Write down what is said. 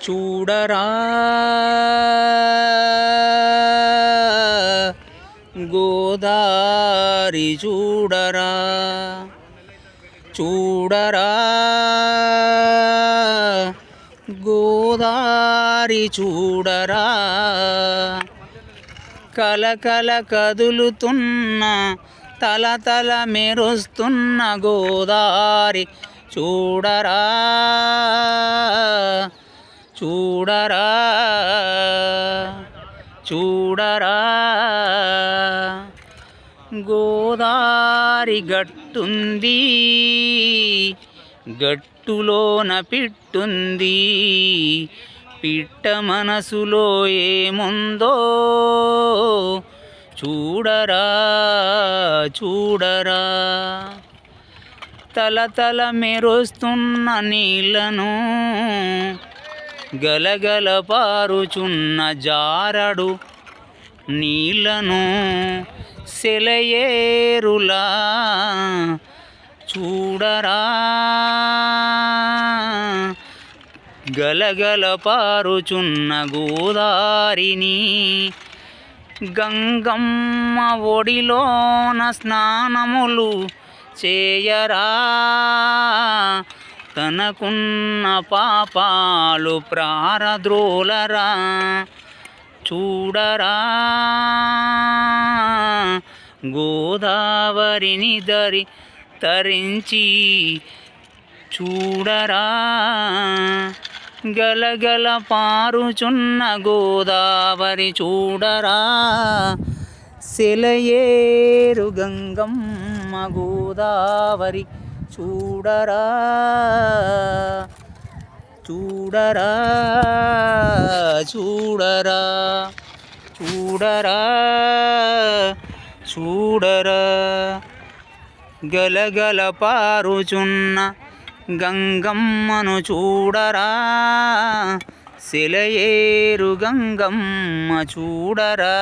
చూడరా. గోదారి చూడరా. చూడరా. గోదారి చూడరా. కలకల కదులుతున్న తల తల మెరుస్తున్న గోదారి చూడరా. చూడరా చూడరా. గోదారి గట్టుంది గట్టులోన పిట్టుంది. పిట్ట మనసులో ఏముందో చూడరా చూడరా. తల తల మెరుస్తున్న నీళ్ళను గలగల పారుచున్న జారడు నీళ్ళను సెలయేరులా చూడరా. గలగల పారుచున్న గోదారిని గంగమ్మ ఒడిలోన స్నానములు చేయరా. తనకున్న పాపాలు ప్రారద్రోలరా. చూడరా గోదావరిని దరి తరించి చూడరా. గలగల పారుచున్న గోదావరి చూడరా. సెలయేరు గంగమ్మ గోదావరి చూడరా చూడరా చూడరా చూడరా చూడరా. గలగల పారుచున్న గంగమ్మను చూడరా సెలయేరు గంగమ్మ చూడరా.